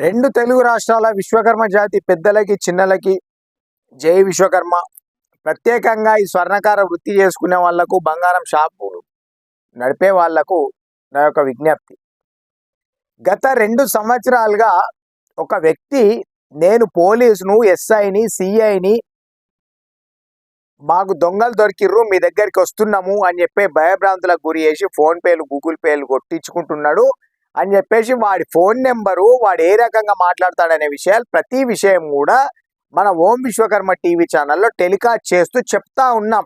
రెండు తెలుగు రాష్ట్రాల విశ్వకర్మ జాతి పెద్దలకి చిన్నలకి జై విశ్వకర్మ. ప్రత్యేకంగా ఈ స్వర్ణకార వృత్తి చేసుకునే వాళ్ళకు బంగారం షాపు నడిపే వాళ్ళకు నా యొక్క విజ్ఞప్తి. గత రెండు సంవత్సరాలుగా ఒక వ్యక్తి నేను పోలీసును ఎస్ఐని సిఐని మాకు దొంగలు దొరికిర్రు మీ దగ్గరికి వస్తున్నాము అని చెప్పి భయభ్రాంతులకు గురి చేసి ఫోన్పేలు గూగుల్ పేలు కొట్టించుకుంటున్నాడు. అని చెప్పేసి వాడి ఫోన్ నెంబరు వాడు ఏ రకంగా మాట్లాడతాడనే విషయాలు ప్రతి విషయం కూడా మన ఓం విశ్వకర్మ టీవీ ఛానల్లో టెలికాస్ట్ చేస్తూ చెప్తా ఉన్నాం.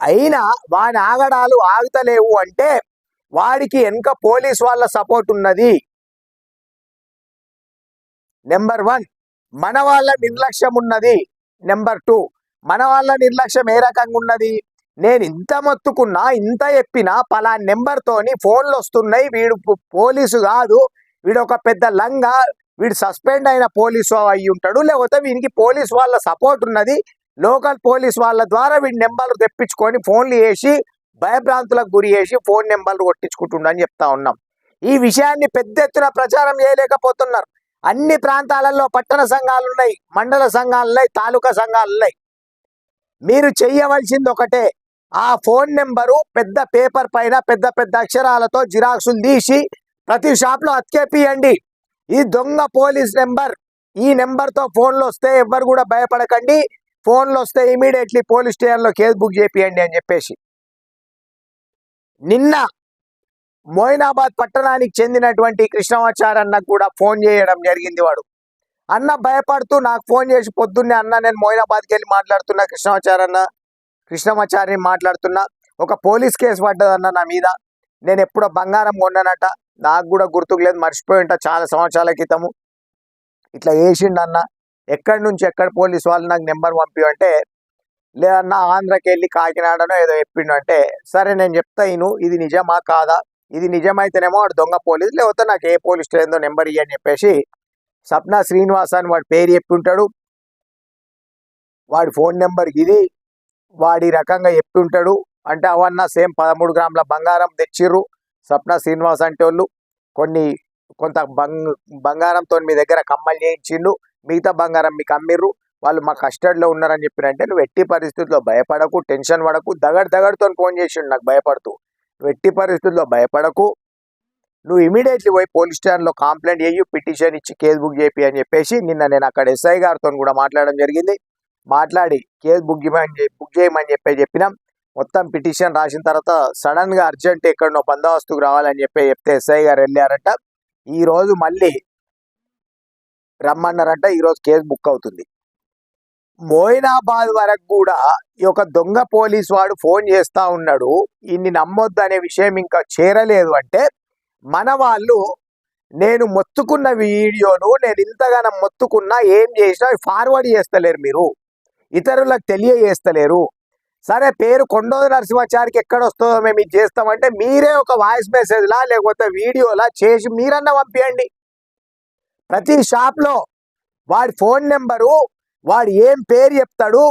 అయినా వాడి ఆగడాలు ఆగుతలేవు అంటే వాడికి వెనుక పోలీస్ వాళ్ళ సపోర్ట్ ఉన్నది. నెంబర్ వన్ మన వాళ్ళ నిర్లక్ష్యం ఉన్నది. నెంబర్ టూ మన వాళ్ళ నిర్లక్ష్యం ఏ రకంగా ఉన్నది? నేను ఇంత మొత్తుకున్నా ఇంత చెప్పినా పలా నెంబర్తోని ఫోన్లు వస్తున్నాయి వీడు పోలీసు కాదు. వీడు ఒక పెద్ద లంగా. వీడు సస్పెండ్ అయిన పోలీసు అయి ఉంటాడు లేకపోతే వీనికి పోలీస్ వాళ్ళ సపోర్ట్ ఉన్నది. లోకల్ పోలీస్ వాళ్ళ ద్వారా వీడి నెంబర్లు తెప్పించుకొని ఫోన్లు చేసి భయభ్రాంతులకు గురి చేసి ఫోన్ నెంబర్లు కొట్టించుకుంటుండని చెప్తా ఉన్నాం. ఈ విషయాన్ని పెద్ద ఎత్తున ప్రచారం చేయలేకపోతున్నారు. అన్ని ప్రాంతాలలో పట్టణ సంఘాలు ఉన్నాయి మండల సంఘాలు ఉన్నాయి తాలూకా సంఘాలు ఉన్నాయి మీరు చెయ్యవలసింది ఒకటే ఆ ఫోన్ నెంబరు పెద్ద పేపర్ పైన పెద్ద పెద్ద అక్షరాలతో జిరాక్సులు తీసి ప్రతి షాప్లో అతికేపియండి. ఈ దొంగ పోలీస్ నెంబర్ ఈ నెంబర్తో ఫోన్లు వస్తే ఎవ్వరు కూడా భయపడకండి. ఫోన్లు వస్తే ఇమీడియట్లీ పోలీస్ స్టేషన్లో కేసు బుక్ చేపియండి అని చెప్పేసి. నిన్న మోయినాబాద్ పట్టణానికి చెందినటువంటి కృష్ణమాచార్ అన్నకు కూడా ఫోన్ చేయడం జరిగింది వాడు. అన్న భయపడుతూ నాకు ఫోన్ చేసి పొద్దున్నే అన్న నేను మోయినాబాద్కి వెళ్ళి మాట్లాడుతున్నా కృష్ణమాచార్ అన్న కృష్ణమాచారిని మాట్లాడుతున్నా. ఒక పోలీస్ కేసు పడ్డదన్న నా మీద. నేను ఎప్పుడో బంగారం కొన్నానట. నాకు కూడా గుర్తుకు లేదు. మర్చిపోయి ఉంటా. చాలా సంవత్సరాల క్రితము. ఇట్లా వేసిండన్న ఎక్కడి నుంచి ఎక్కడ పోలీస్ వాళ్ళు నాకు నెంబర్ పంపి అంటే లేదన్న ఆంధ్రకి వెళ్ళి కాకినాడనో ఏదో చెప్పిండు అంటే సరే నేను చెప్తా ఇను. ఇది నిజమా కాదా? ఇది నిజమైతేనేమో వాడు దొంగ పోలీస్ లేకపోతే నాకు ఏ పోలీస్ స్టేషన్తో నెంబర్ ఇయ్యని చెప్పేసి సప్నా శ్రీనివాస్ అని వాడి పేరు చెప్పి ఉంటాడు వాడి ఫోన్ నెంబర్ ఇది. వాడి రకంగా చెప్పి ఉంటాడు అంటే అవన్న సేమ్ పదమూడు గ్రాముల బంగారం తెచ్చిర్రు సప్న శ్రీనివాస్ అంటే వాళ్ళు కొన్ని కొంత బంగ్ బంగారంతో మీ దగ్గర కమ్మలు చేయించిండు మిగతా బంగారం మీకు అమ్మిర్రు. వాళ్ళు మా కస్టడీలో ఉన్నారని చెప్పినంటే నువ్వు ఎట్టి పరిస్థితుల్లో భయపడకు టెన్షన్ పడకు. దగడ్ దగడ్తో ఫోన్ చేసిండు నాకు భయపడుతూ. నువ్వు ఎట్టి పరిస్థితుల్లో భయపడకు. నువ్వు ఇమీడియట్లీ పోయి పోలీస్ స్టేషన్లో కంప్లైంట్ చేయి పిటిషన్ ఇచ్చి కేసు బుక్ చేపి అని చెప్పేసి నిన్న నేను అక్కడ ఎస్ఐ గారితో కూడా మాట్లాడడం జరిగింది. మాట్లాడి కేసు బుక్ చేయమని బుక్ చేయమని చెప్పి చెప్పినాం. మొత్తం పిటిషన్ రాసిన తర్వాత సడన్గా అర్జెంట్ ఎక్కడనో బందోబస్తుకు రావాలని చెప్పి చెప్తే ఎస్ఐ గారు వెళ్ళారంట. ఈరోజు మళ్ళీ రమ్మన్నారంట ఈరోజు కేసు బుక్ అవుతుంది. మోయినాబాద్ వరకు కూడా ఈ యొక్క దొంగ పోలీస్ వాడు ఫోన్ చేస్తూ ఉన్నాడు. ఇన్ని నమ్మొద్దు అనే విషయం ఇంకా చేరలేదు అంటే మన వాళ్ళు నేను మొత్తుకున్న వీడియోను నేను ఇంతగానో మొత్తుకున్నా ఏం చేసినా ఫార్వర్డ్ చేస్తలేరు మీరు. ఇతరులకు తెలియజేస్తలేరు. సరే పేరు కొండోది నరసింహాచారికి ఎక్కడ వస్తుందో మేము ఇది చేస్తామంటే మీరే ఒక వాయిస్ మెసేజ్లా లేకపోతే వీడియోలా చేసి మీరన్నా పంపించండి ప్రతి షాప్లో వాడి ఫోన్ నెంబరు వాడు ఏం పేరు చెప్తాడు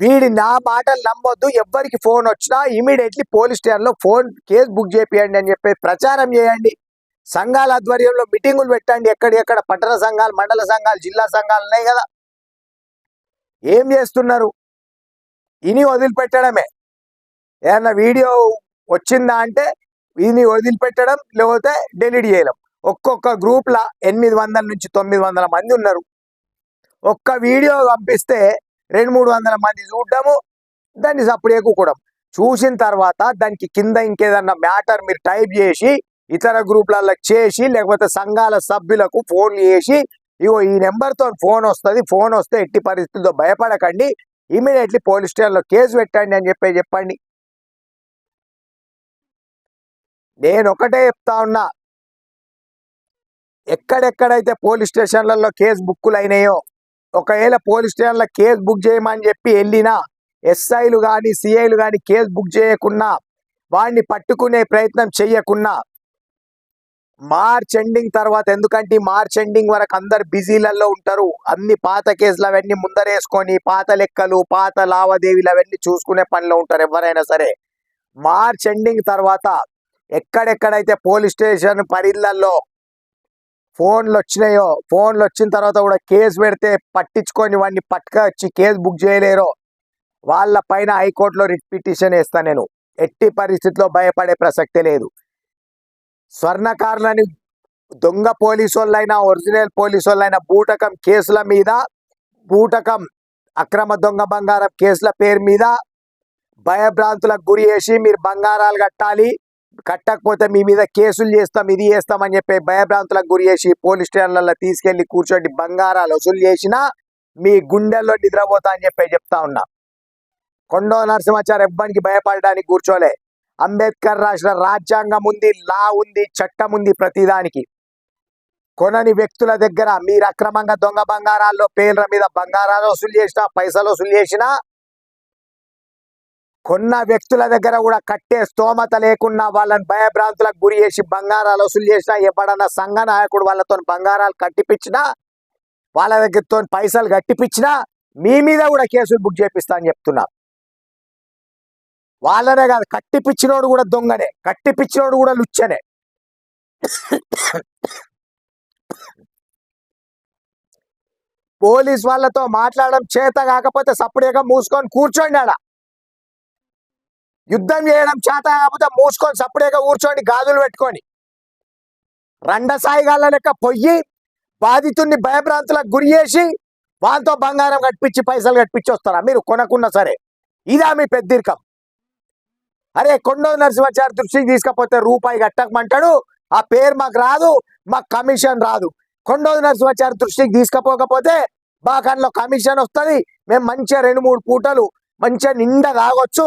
వీడి నా మాటలు నమ్మొద్దు ఎవ్వరికి ఫోన్ వచ్చినా ఇమీడియట్లీ పోలీస్ స్టేషన్లో ఫోన్ కేసు బుక్ చేపియండి అని చెప్పి ప్రచారం చేయండి. సంఘాల ఆధ్వర్యంలో మీటింగులు పెట్టండి ఎక్కడెక్కడ పట్టణ సంఘాలు మండల సంఘాలు జిల్లా సంఘాలు ఉన్నాయి కదా. ఏం చేస్తున్నారు? ఇని వదిలిపెట్టడమే. ఏమన్నా వీడియో వచ్చిందా అంటే ఇని వదిలిపెట్టడం లేకపోతే డెలీట్ చేయడం. ఒక్కొక్క గ్రూప్లో ఎనిమిది వందల నుంచి తొమ్మిది వందల మంది ఉన్నారు. ఒక్క వీడియో పంపిస్తే రెండు మూడు వందల మంది చూడడము దాన్ని సప్పుడు ఎక్కుకోవడం చూసిన తర్వాత దానికి కింద ఇంకేదన్నా మ్యాటర్ మీరు టైప్ చేసి ఇతర గ్రూప్లలో చేసి లేకపోతే సంఘాల సభ్యులకు ఫోన్ చేసి ఇగో ఈ నెంబర్తో ఫోన్ వస్తుంది ఫోన్ వస్తే ఎట్టి పరిస్థితుల్లో భయపడకండి. ఇమీడియట్లీ పోలీస్ స్టేషన్లో కేసు పెట్టండి అని చెప్పి చెప్పండి. నేను ఒకటే చెప్తా ఉన్నా. ఎక్కడెక్కడైతే పోలీస్ స్టేషన్లలో కేసు బుక్కులు అయినాయో ఒకవేళ పోలీస్ స్టేషన్లో కేసు బుక్ చేయమని చెప్పి వెళ్ళినా ఎస్ఐలు కానీ సిఐలు కానీ కేసు బుక్ చేయకున్నా వాడిని పట్టుకునే ప్రయత్నం చేయకున్నా మార్చ్ ఎండింగ్ తర్వాత ఎందుకంటే మార్చ్ ఎండింగ్ వరకు అందరు బిజీలలో ఉంటారు. అన్ని పాత కేసులు అవన్నీ ముందరేసుకొని పాత లెక్కలు పాత లావాదేవీలు అవన్నీ చూసుకునే పనిలో ఉంటారు ఎవరైనా సరే. మార్చ్ ఎండింగ్ తర్వాత ఎక్కడెక్కడైతే పోలీస్ స్టేషన్ పరిధిలలో ఫోన్లు వచ్చినాయో ఫోన్లు వచ్చిన తర్వాత కూడా కేసు పెడితే పట్టించుకొని వాడిని పట్టుకొచ్చి కేసు బుక్ చేయలేరో వాళ్ళ పైన హైకోర్టులో రిట్ పిటిషన్ వేస్తా నేను. ఎట్టి పరిస్థితిలో భయపడే ప్రసక్తే లేదు. స్వర్ణకారులని దొంగ పోలీసు వాళ్ళైనా ఒరిజినల్ పోలీసు వాళ్ళైనా బూటకం కేసుల మీద బూటకం అక్రమ దొంగ బంగారం కేసుల పేరు మీద భయభ్రాంతులకు గురి చేసి మీరు బంగారాలు కట్టాలి కట్టకపోతే మీ మీద కేసులు చేస్తాం ఇది చేస్తామని చెప్పి భయభ్రాంతులకు గురి చేసి పోలీస్ స్టేషన్లలో తీసుకెళ్ళి కూర్చోండి బంగారాలు వసూలు చేసినా మీ గుండెల్లో నిద్రపోతా అని చెప్పి చెప్తా ఉన్నా. కొండో నరసింహాచారి ఎవ్వరికి భయపడడానికి కూర్చోలే. అంబేద్కర్ రాసిన రాజ్యాంగం ఉంది లా ఉంది చట్టం ఉంది ప్రతిదానికి. కొనని వ్యక్తుల దగ్గర మీరు అక్రమంగా దొంగ బంగారాల్లో పేర్ల మీద బంగారాలు వసూలు చేసినా పైసలు వసూలు చేసినా కొన్న వ్యక్తుల దగ్గర కూడా కట్టే స్తోమత లేకున్నా వాళ్ళని భయభ్రాంతులకు గురి చేసి బంగారాలు వసూలు చేసినా ఎప్పుడన్నా సంఘ నాయకుడు వాళ్ళతో బంగారాలు కట్టిపించినా వాళ్ళ దగ్గరతో పైసలు కట్టిపించినా మీ మీద కూడా కేసులు బుక్ చేపిస్తా అని చెప్తున్నా. వాళ్ళనే కాదు కట్టి పిచ్చినోడు కూడా దొంగనే. కట్టి పిచ్చినోడు కూడా లుచ్చనే. పోలీస్ వాళ్ళతో మాట్లాడడం చేత కాకపోతే సప్పుడేగా మూసుకొని కూర్చోండి ఆడ. యుద్ధం చేయడం చేత కాకపోతే మూసుకొని సప్పుడేగా కూర్చోండి గాజులు పెట్టుకొని. రండసాయిగాళ్ళ లెక్క పొయ్యి బాధితుడిని భయభ్రాంతులకు గురి చేసి వాళ్ళతో బంగారం కట్టించి పైసలు కట్టించి వస్తారా? మీరు కొనకున్నా సరే. ఇదా మీ పెద్దరికం. అరే కొండో నరసింహాచారి దృష్టికి తీసుకపోతే రూపాయి కట్టకమంటాడు? ఆ పేరు మాకు రాదు మాకు కమిషన్ రాదు. కొండో నరసింహాచారి దృష్టికి తీసుకపోకపోతే బాకంలో కమిషన్ వస్తుంది. మేము మంచిగా రెండు మూడు పూటలు మంచిగా నిండా తాగొచ్చు.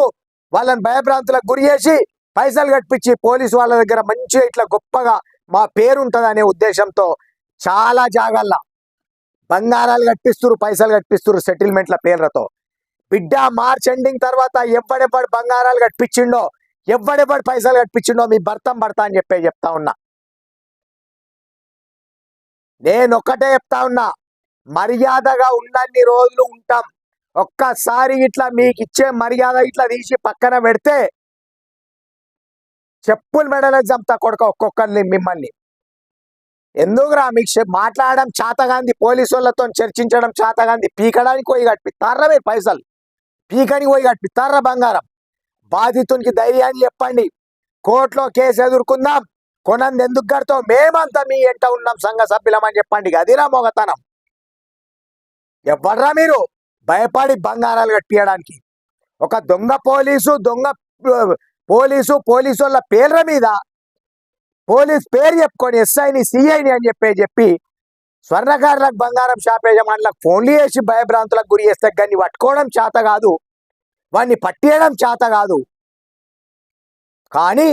వాళ్ళని భయభ్రాంతులకు గురి చేసి పైసలు కట్టించి పోలీసు వాళ్ళ దగ్గర మంచిగా ఇట్లా గొప్పగా మా పేరు ఉంటుంది అనే ఉద్దేశంతో చాలా జాగాల్లో. బంగారాలు కట్టిస్తురు పైసలు కట్టిస్తురు సెటిల్మెంట్ల పేర్లతో. బిడ్డ మార్చ్ ఎండింగ్ తర్వాత ఎవడెవడు బంగారాలు కట్టించిండో ఎవడెవడు పైసలు కట్టించిండో మీ భర్తం భర్త అని చెప్పే చెప్తా ఉన్నా. నేను ఒక్కటే చెప్తా ఉన్నా మర్యాదగా ఉన్నన్ని రోజులు ఉంటాం. ఒక్కసారి ఇట్లా మీకు ఇచ్చే మర్యాద ఇట్లా తీసి పక్కన పెడితే చెప్పులు మెడలో చంపుతా కొడుక ఒక్కొక్కరిని మిమ్మల్ని. ఎందుకురా మీకు చెప్- మాట్లాడడం చాతగాంది పోలీసు వాళ్ళతో చర్చించడం చాతగాంది పీకడానికి పోయి కట్టిస్తారా మీరు పైసలు. పీకని పోయి కట్టిస్తారా బంగారం. బాధితునికి ధైర్యాన్ని చెప్పండి. కోర్టులో కేసు ఎదుర్కొందాం. కొనంది ఎందుకు కడతాం మేమంతా మీ ఎంట ఉన్నాం సంఘ సభ్యులమని చెప్పండి. అదిరా మొగతనం. ఎవర్రా మీరు? భయపడి బంగారాలు కట్టియడానికి. ఒక దొంగ పోలీసు దొంగ పోలీసు పోలీసు వాళ్ళ పేర్ల మీద పోలీస్ పేరు చెప్పుకొని ఎస్ఐని సిఐని అని చెప్పి చెప్పి స్వర్ణకారులకు బంగారం షాప్ యజమానులకు ఫోన్లు చేసి భయభ్రాంతులకు గురి చేస్తే కానీ పట్టుకోవడం చేత కాదు. వాడిని పట్టేయడం చేత కాదు. కానీ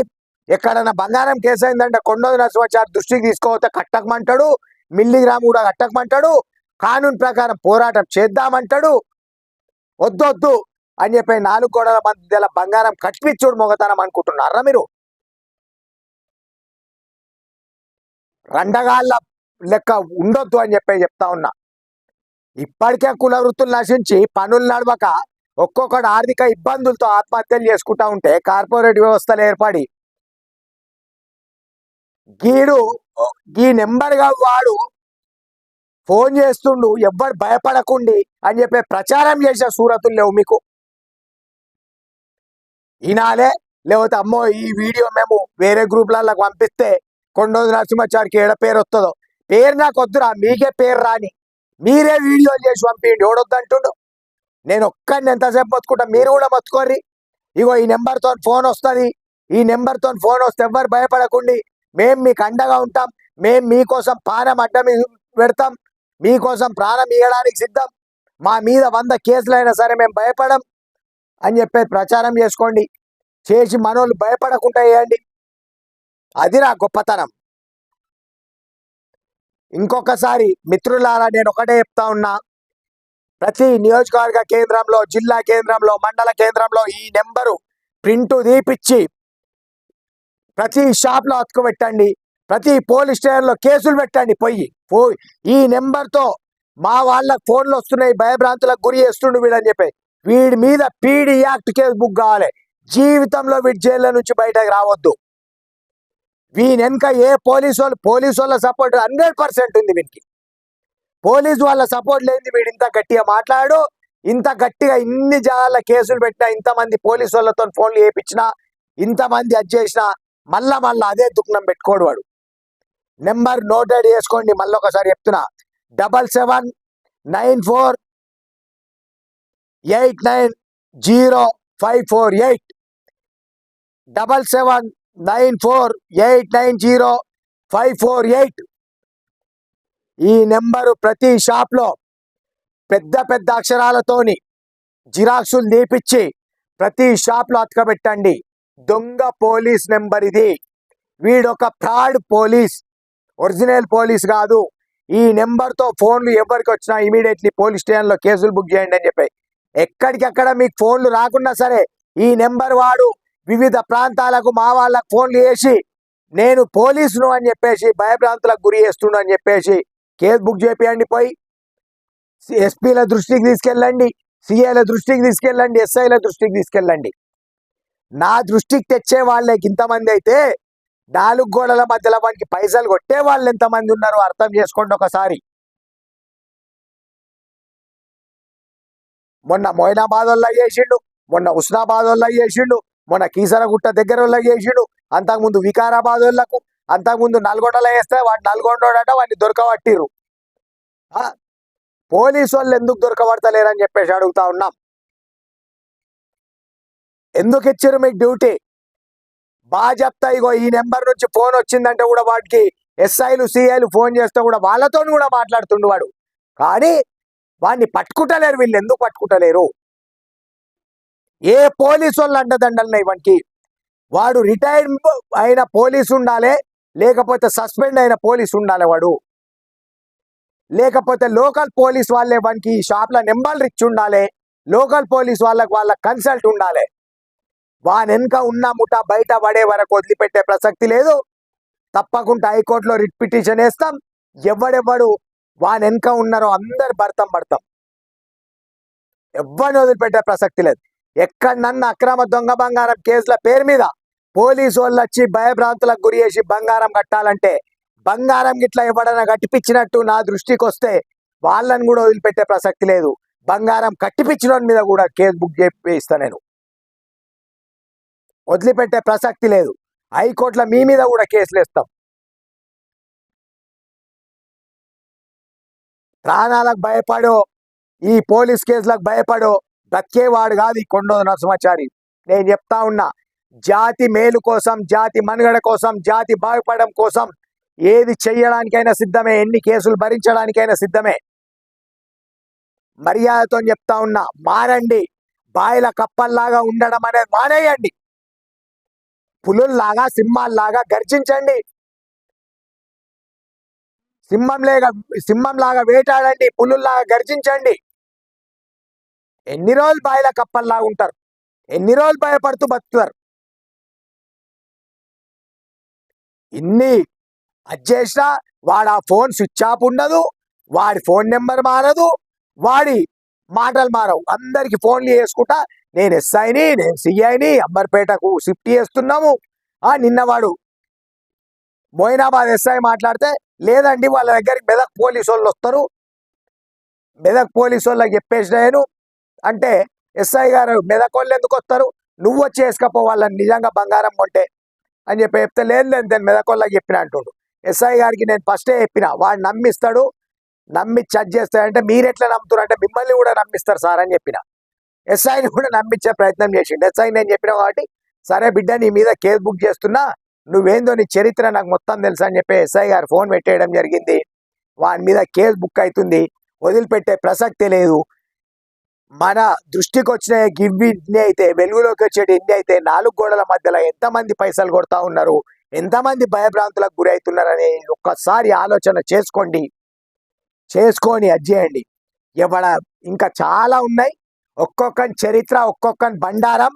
ఎక్కడన్నా బంగారం కేసు అయిందంటే కొండోది నరసింహాచారి దృష్టికి తీసుకోవతే కట్టకమంటాడు. మిల్లిగ్రామ్ కూడా కట్టకమంటాడు. కానూన్ ప్రకారం పోరాటం చేద్దామంటాడు. వద్దొద్దు అని చెప్పి నాలుగు గోడల మధ్య బంగారం కట్టిపిచ్చుడు మొగతనం అనుకుంటున్నారా మీరు? రండగాళ్ళ లెక్క ఉండొద్దు అని చెప్పి చెప్తా ఉన్నా. ఇప్పటికే కుల వృత్తులు నశించి పనులు నడవక ఒక్కొక్కడు ఆర్థిక ఇబ్బందులతో ఆత్మహత్యలు చేసుకుంటా ఉంటే కార్పొరేట్ వ్యవస్థలు ఏర్పడి గీడు గీ నెంబర్గా వాడు ఫోన్ చేస్తుండు ఎవ్వరు భయపడకుండి అని చెప్పి ప్రచారం చేసే సూరతులు లేవు మీకు. ఈనాలే లేకపోతే అమ్మో ఈ వీడియో మేము వేరే గ్రూప్లలో పంపిస్తే కొండోది నరసింహాచారికి ఏడ పేరు వస్తుందో పేరు నాకు వద్దురా మీకే పేరు రాని. మీరే వీడియోలు చేసి పంపించండి ఓడొద్దంటుండు నేను ఒక్కడిని ఎంతసేపు బతుకుంటా మీరు కూడా బతుకోర్రి. ఇగో ఈ నెంబర్తో ఫోన్ వస్తుంది. ఈ నెంబర్తో ఫోన్ వస్తే ఎవ్వరు భయపడకుండి. మేం మీకు అండగా ఉంటాం. మేం మీకోసం పానం అడ్డం పెడతాం. మీకోసం ప్రాణం ఇవ్వడానికి సిద్ధం. మా మీద వంద కేసులైనా సరే మేము భయపడం అని చెప్పేది ప్రచారం చేసుకోండి. చేసి మనోళ్ళు భయపడకుండా వేయండి అది నా గొప్పతనం. ఇంకొకసారి మిత్రులారా నేను ఒకటే చెప్తా ఉన్నా. ప్రతి నియోజకవర్గ కేంద్రంలో జిల్లా కేంద్రంలో మండల కేంద్రంలో ఈ నెంబరు ప్రింట్ తీపిచ్చి ప్రతి షాప్లో అతుకు పెట్టండి. ప్రతి పోలీస్ స్టేషన్లో కేసులు పెట్టండి పోయి. పోయి ఈ నెంబర్తో మా వాళ్ళకి ఫోన్లు వస్తున్నాయి భయభ్రాంతులకు గురి చేస్తుండు వీడని చెప్పి. వీడి మీద పీడి యాక్ట్ కేసు బుక్ కావాలి. జీవితంలో వీడి జైల్లో నుంచి బయటకు రావద్దు. వీని వెనక ఏ పోలీసు వాళ్ళు పోలీసు వాళ్ళ సపోర్ట్ హండ్రెడ్ పర్సెంట్ ఉంది వీనికి. పోలీసు వాళ్ళ సపోర్ట్ లేని వీడు ఇంత గట్టిగా మాట్లాడు ఇంత గట్టిగా ఇన్ని జాగాల కేసులు పెట్టినా ఇంతమంది పోలీసు వాళ్ళతో ఫోన్లు వేయించినా ఇంతమంది అది చేసినా మళ్ళా మళ్ళా అదే దుఃఖం పెట్టుకోడు వాడు. నెంబర్ నోటెడ్ చేసుకోండి మళ్ళీ ఒకసారి చెప్తున్నా. Double seven nine four eight nine zero five four eight. Double seven nine four eight nine zero five four eight. ఈ నెంబరు ప్రతి షాప్లో పెద్ద పెద్ద అక్షరాలతోని జిరాక్సులు తీపిచ్చి ప్రతి షాప్లో అతకబెట్టండి. దొంగ పోలీస్ నెంబర్ ఇది. వీడొక ఫ్రాడ్ పోలీస్ ఒరిజినల్ పోలీస్ కాదు. ఈ నెంబర్తో ఫోన్లు ఎవరికి వచ్చినా ఇమీడియట్లీ పోలీస్ స్టేషన్లో కేసులు బుక్ చేయండి అని చెప్పి. ఎక్కడికెక్కడ మీకు ఫోన్లు రాకుండా సరే ఈ నెంబర్ వాడు. వివిధ ప్రాంతాలకు మా వాళ్ళకు ఫోన్లు చేసి నేను పోలీసును అని చెప్పేసి భయభ్రాంతులకు గురి చేస్తుండు అని చెప్పేసి కేసు బుక్ చేపియండి పోయి ఎస్పీల దృష్టికి తీసుకెళ్ళండి సిఐల దృష్టికి తీసుకెళ్ళండి ఎస్ఐల దృష్టికి తీసుకెళ్ళండి. నా దృష్టికి తెచ్చే వాళ్ళకి ఇంతమంది అయితే నాలుగు గోడల మధ్యలో వానికి పైసలు కొట్టే వాళ్ళు ఎంతమంది ఉన్నారో అర్థం చేసుకోండి ఒకసారి. మొన్న మొయినాబాద్ వల్ల చేసిండు మొన్న హుస్నాబాద్ వల్ల చేసిండు మొన్న కీసరగుట్ట దగ్గర వాళ్ళకి చేసిండు. అంతకుముందు వికారాబాద్ వాళ్ళకు అంతకుముందు నల్గొండలో వేస్తే వాడు నల్గొండోడట వాడిని దొరకబట్టిరు ఆ? పోలీసు వాళ్ళు ఎందుకు దొరకబడతలేరని చెప్పేసి అడుగుతా ఉన్నాం. ఎందుకు ఇచ్చారు మీకు డ్యూటీ? బాగా చెప్తా ఇగో ఈ నెంబర్ నుంచి ఫోన్ వచ్చిందంటే కూడా వాడికి ఎస్ఐలు సిఐలు ఫోన్ చేస్తే కూడా వాళ్ళతో కూడా మాట్లాడుతుండు వాడు. కానీ వాడిని పట్టుకుంటలేరు వీళ్ళు. ఎందుకు పట్టుకుంటలేరు? ఏ పోలీసు వాళ్ళు అండదండలున్నాయి వానికి. వాడు రిటైర్ అయిన పోలీసు ఉండాలి లేకపోతే సస్పెండ్ అయిన పోలీసు ఉండాలి వాడు. లేకపోతే లోకల్ పోలీస్ వాళ్ళే వానికి షాప్లో షాప్ల నెంబర్లు ఇచ్చి ఉండాలి లోకల్ పోలీస్ వాళ్ళకి వాళ్ళ కన్సల్ట్ ఉండాలి. వాని ఉన్న ముఠ బయట పడే వరకు వదిలిపెట్టే ప్రసక్తి లేదు. తప్పకుండా హైకోర్టులో రిట్ పిటిషన్ వేస్తాం. ఎవడెవడు వాని ఉన్నారో అందరు భర్తం పడతాం. ఎవరిని వదిలిపెట్టే ప్రసక్తి లేదు. ఎక్కడన్నా అక్రమ దొంగ బంగారం కేసుల పేరు మీద పోలీసు వాళ్ళు వచ్చి భయభ్రాంతులకు గురి చేసి బంగారం కట్టాలంటే బంగారం గిట్లా ఎవడన్నా కట్టిపించినట్టు నా దృష్టికి వస్తే వాళ్ళని కూడా వదిలిపెట్టే ప్రసక్తి లేదు. బంగారం కట్టిపించిన మీద కూడా కేసు బుక్ చేయిస్తా నేను. వదిలిపెట్టే ప్రసక్తి లేదు. హైకోర్టులో మీ మీద కూడా కేసులు వేస్తాం. ప్రాణాలకు భయపడో ఈ పోలీస్ కేసులకు భయపడో దక్కేవాడు కాదు ఈ కొండోద నరసింహాచారి. నేను చెప్తా ఉన్నా జాతి మేలు కోసం జాతి మనుగడ కోసం జాతి బాగుపడడం కోసం ఏది చెయ్యడానికైనా సిద్ధమే ఎన్ని కేసులు భరించడానికైనా సిద్ధమే. మర్యాదతో చెప్తా ఉన్నా మారండి బాయిల కప్పల్లాగా ఉండడం అనేది మానేయండి. పులుల్లాగా సింహాల్లాగా గర్జించండి. సింహం సింహంలాగా సింహం లాగా వేటాడండి పులుల్లాగా గర్జించండి. ఎన్ని రోజులు బాయిల కప్పల్లాగా ఉంటారు? ఎన్ని రోజులు భయపడుతూ బతుకుతారు? ఇన్ని అది చేసినా వాడు ఆ ఫోన్ స్విచ్ ఆఫ్ ఉండదు వాడి ఫోన్ నెంబర్ మారదు వాడి మాటలు మారవు. అందరికి ఫోన్లు చేసుకుంటా నేను ఎస్ఐని నేను సిఐని అంబర్పేటకు షిఫ్ట్ చేస్తున్నాము. ఆ నిన్న వాడు మోయినాబాద్ ఎస్ఐ మాట్లాడితే లేదండి వాళ్ళ దగ్గరికి మెదక్ పోలీసు వాళ్ళు వస్తారు. మెదక్ పోలీసు వాళ్ళకి చెప్పేసి నేను అంటే ఎస్ఐ గారు మెదక్ ఎందుకు వస్తారు? నువ్వు వచ్చి వాళ్ళని నిజంగా బంగారం కొంటే అని చెప్పి చెప్తే లేదు లేదు నేను మెదక్ చెప్పిన అంటుండు. ఎస్ఐ గారికి నేను ఫస్టే చెప్పిన వాడు నమ్మిస్తాడు నమ్మి చర్చ చేస్తాడంటే మీరు ఎట్లా అంటే మిమ్మల్ని కూడా నమ్మిస్తారు సార్ అని చెప్పిన. ఎస్ఐని కూడా నమ్మించే ప్రయత్నం చేసిండు. ఎస్ఐ నేను చెప్పిన కాబట్టి సరే బిడ్డ నీ మీద కేసు బుక్ చేస్తున్నా నువ్వేందో నీ చరిత్ర నాకు మొత్తం తెలుసు అని చెప్పి ఎస్ఐ గారు ఫోన్ పెట్టేయడం జరిగింది. వాని మీద కేసు బుక్ అవుతుంది. వదిలిపెట్టే ప్రసక్తి లేదు. మన దృష్టికి వచ్చిన గివ్ ఇన్ని అయితే వెలుగులోకి వచ్చేటి ఇన్ని అయితే నాలుగు గోడల మధ్యలో ఎంతమంది పైసలు కొడతా ఉన్నారు ఎంతమంది భయభ్రాంతులకు గురవుతున్నారని ఒక్కసారి ఆలోచన చేసుకోండి. చేసుకొని అది చేయండి. ఇంకా చాలా ఉన్నాయి ఒక్కొక్కని చరిత్ర ఒక్కొక్కని బండారం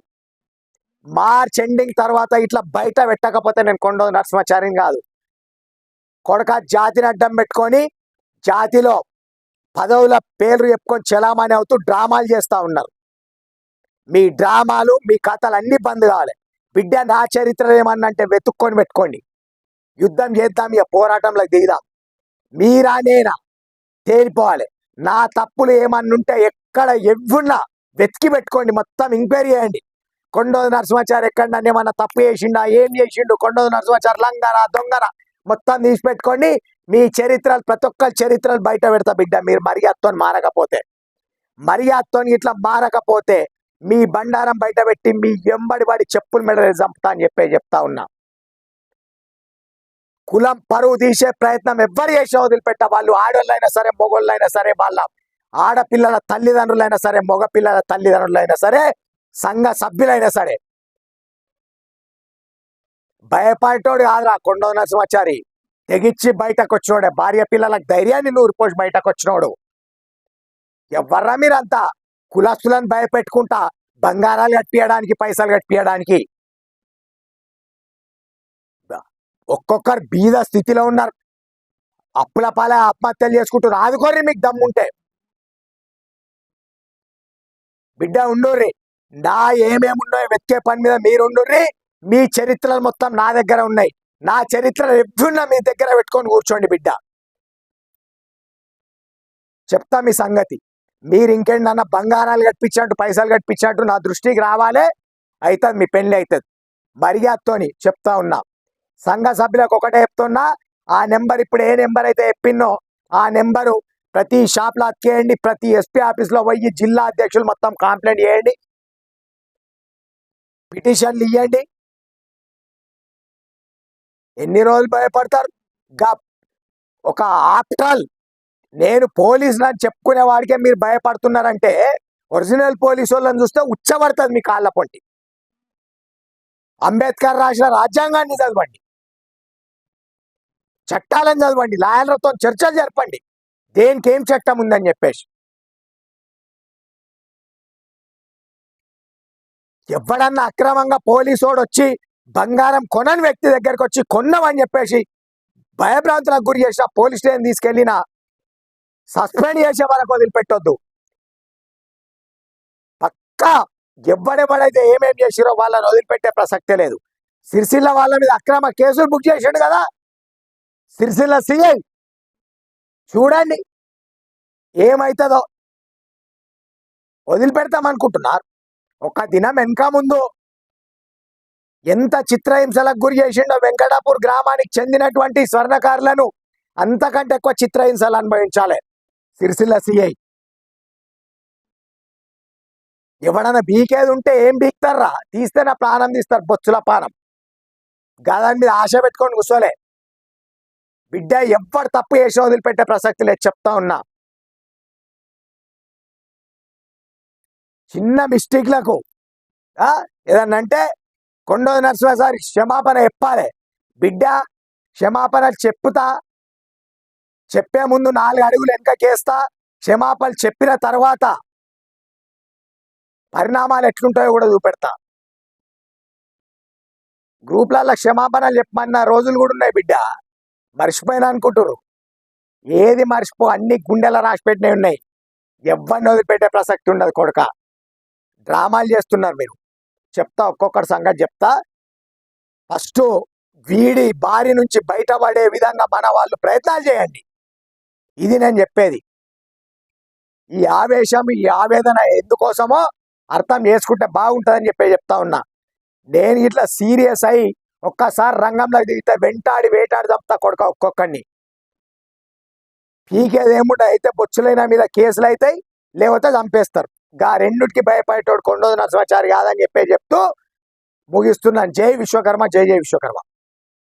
మార్చ్ ఎండింగ్ తర్వాత ఇట్లా బయట పెట్టకపోతే నేను కొండ నరసింహాచార్యం కాదు. కొడక జాతిని అడ్డం పెట్టుకొని జాతిలో పదవుల పేర్లు చెప్పుకొని చలామణి అవుతూ డ్రామాలు చేస్తూ ఉన్నారు. మీ డ్రామాలు మీ కథలు అన్ని బంద్ కావాలి. బిడ్డ నా చరిత్ర ఏమన్నంటే వెతుక్కొని పెట్టుకోండి. యుద్ధం చేద్దాం ఇక పోరాటంలో దిగుదాం. మీరా నేనా? తేలిపోవాలి. నా తప్పులు ఏమన్నుంటే ఎక్కడ ఎవ్వున్నా వెతికి పెట్టుకోండి. మొత్తం ఎంక్వైరీ చేయండి. కొండోది నరసింహాచారి ఎక్కడ నన్ను ఏమన్నా తప్పు చేసిండా? ఏం చేసిండు? కొండోది నరసింహాచారి లంగరా దొంగరా? మొత్తం తీసి పెట్టుకోండి. మీ చరిత్రలు ప్రతి ఒక్క చరిత్రలు బయట పెడతా బిడ్డ. మీరు మర్యాదతో మారకపోతే మర్యాదతో ఇట్లా మారకపోతే మీ బండారం బయట పెట్టి మీ ఎంబడి వాడి చెప్పులు మెడలు చంపుతా అని చెప్పే చెప్తా ఉన్నా. కులం పరువు తీసే ప్రయత్నం ఎవ్వరు చేసే వదిలిపెట్ట. వాళ్ళు ఆడోళ్ళైనా సరే మొగోళ్ళైనా సరే వాళ్ళ ఆడపిల్లల తల్లిదండ్రులైనా సరే మగ పిల్లల తల్లిదండ్రులైనా సరే సంఘ సభ్యులైనా సరే. భయపడేటోడు కాదురా కొండ నరసింహాచారి. తెగిచ్చి బయటకు వచ్చినోడే భార్య పిల్లలకు ధైర్యాన్ని నూరిపోసి బయటకు వచ్చినోడు ఎవర్రా మీరంతా? కులస్తులను భయపెట్టుకుంటా బంగారాలు కట్టియడానికి పైసలు కట్టియడానికి. ఒక్కొక్కరు బీద స్థితిలో ఉన్నారు. అప్పుల పాలే ఆత్మహత్యలు చేసుకుంటారు ఆదుకోర్రి మీకు దమ్ముంటే. బిడ్డ ఉండుర్రి. నా ఏమేమి ఉన్నాయో వెతికే పని మీద మీరు ఉండుర్రి మీ చరిత్రలు మొత్తం నా దగ్గర ఉన్నాయి. నా చరిత్ర ఎప్పుడున్నా మీ దగ్గర పెట్టుకొని కూర్చోండి బిడ్డ. చెప్తా మీ సంగతి. మీరు ఇంకేంటన్నా బంగారాలు కట్టించినట్టు పైసలు కట్టించినట్టు నా దృష్టికి రావాలే? అవుతుంది మీ పెళ్ళి అవుతుంది మర్యాదతోని చెప్తా ఉన్నా. సంఘ సభ్యులకు ఒకటే చెప్తున్నా ఆ నెంబర్ ఇప్పుడు ఏ నెంబర్ అయితే చెప్పిందో ఆ నెంబరు ప్రతి షాప్లో అక్కేయండి ప్రతి ఎస్పీ ఆఫీస్లో పోయి జిల్లా అధ్యక్షులు మొత్తం కంప్లైంట్ చేయండి. పిటిషన్లు ఇవ్వండి ఎన్ని రోజులు భయపడతారు? గా ఒక ఆఫ్టర్ నేను పోలీసులు అని చెప్పుకునే వాడికే మీరు భయపడుతున్నారంటే ఒరిజినల్ పోలీస్ వాళ్ళని చూస్తే ఉచ్చబడుతుంది మీ కాళ్ళ పొంటి. అంబేద్కర్ రాసిన రాజ్యాంగాన్ని చదవండి. చట్టాలను చదవండి. లాయర్లతో చర్చలు జరపండి. దేనికి ఏం చట్టం ఉందని చెప్పేసి. ఎవడన్నా అక్రమంగా పోలీసోడు వచ్చి బంగారం కొనని వ్యక్తి దగ్గరికి వచ్చి కొన్నామని చెప్పేసి భయభ్రాంతులకు గురి చేసిన పోలీస్ స్టేషన్ తీసుకెళ్ళిన సస్పెండ్ చేసే వరకు వదిలిపెట్టొద్దు. పక్కా ఎవడెవడైతే ఏమేం చేసిరో వాళ్ళని వదిలిపెట్టే ప్రసక్తే లేదు. సిరిసిల్ల వాళ్ళ మీద అక్రమ కేసులు బుక్ చేసిండు కదా? సిరిసిల్ల సిఐ చూడండి ఏమవుతుందో వదిలిపెడతామనుకుంటున్నారు. ఒక దినం వెనక ముందు ఎంత చిత్రహింసలకు గురి చేసిండో వెంకటాపూర్ గ్రామానికి చెందినటువంటి స్వర్ణకారులను అంతకంటే ఎక్కువ చిత్రహింసలు అనుభవించాలి. సిరిసిల్ల సిఐ ఎవడన్నా బీకేది ఉంటే ఏం బీక్తారా తీస్తే నా ప్రాణం తీస్తారు బొచ్చుల ప్రాణం గదాని మీద ఆశ పెట్టుకొని కూర్చోలే. బిడ్డ ఎవ్వరు తప్పు చేసి వదిలిపెట్టే ప్రసక్తి లేదు చెప్తా ఉన్నా. చిన్న మిస్టేక్లకు ఏదన్నా అంటే కొండో నరసింహసారి క్షమాపణ చెప్పాలి. బిడ్డ క్షమాపణ చెప్పుతా. చెప్పే ముందు నాలుగు అడుగులు వెనకకేస్తా. క్షమాపణ చెప్పిన తర్వాత పరిణామాలు ఎట్లుంటాయో కూడా చూపెడతా. గ్రూప్లలో క్షమాపణలు చెప్పమన్న రోజులు కూడా ఉన్నాయి బిడ్డ. మర్చిపోయినా అనుకుంటారు ఏది మర్చిపో అన్ని గుండెల రాసి పెట్టినవి ఉన్నాయి. ఎవరిని వదిలిపెట్టే ప్రసక్తి ఉండదు కొడుక. డ్రామాలు చేస్తున్నారు మీరు. చెప్తా ఒక్కొక్కటి సంగతి చెప్తా. ఫస్ట్ వీడి బారి నుంచి బయటపడే విధంగా మన వాళ్ళు ప్రయత్నాలు చేయండి. ఇది నేను చెప్పేది. ఈ ఆవేశం ఈ ఆవేదన ఎందుకోసమో అర్థం చేసుకుంటే బాగుంటుందని చెప్పి చెప్తా ఉన్నా. నేను ఇట్లా సీరియస్ అయి ఒక్కసారి రంగంలో దిగితే వెంటాడి వేటాడి చంపుతా కొడుక ఒక్కొక్కడిని. పీకేది ఏముంటే అయితే బొచ్చులైన మీద కేసులు అవుతాయి లేకపోతే చంపేస్తారు. గా రెండుకి భయపడేటోడు కొండోదు నరసింహాచారి కాదని చెప్పే చెప్తూ ముగిస్తున్నాను. జై విశ్వకర్మ జై జై విశ్వకర్మ.